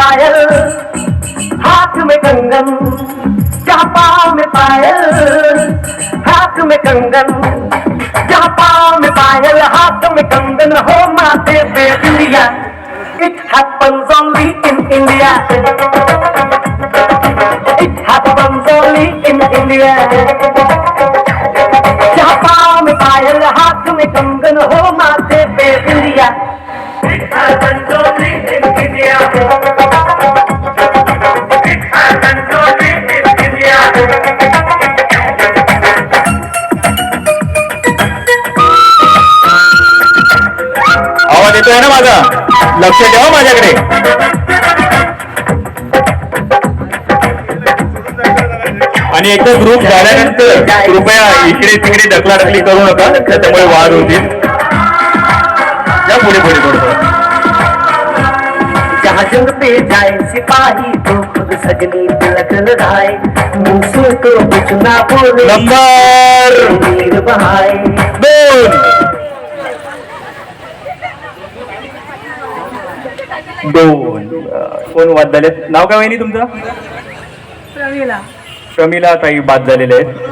पायल हाथ में कंगन चापाओ में पायल हाथ में कंगन चापाओ में पायल हाथ में कंगन हो माथे पे India It happens only in India. It happens only in India. चापाओ में पायल हाथ में कंगन हो येतोय ना माझा? लक्ष ठेवा माझ्याकडे. आणि एकदा ग्रुप झाल्यानंतर कृपया इकडे तिकडे ढकलाढकली करू नका त्याच्यामुळे वाद होतील. या पुढे पुढे थोडं थोडं. जहाँ जंग पे जाए सिपाही तो खुद सजनी तिलक लगाए मुंह को कुछ ना बोले. नंबर! बहाए दोन दोन. कोण वाद झाले नाव काय वहिनी तुमचं? प्रवीला. प्रमिला ताई बाद झालेले आहेत.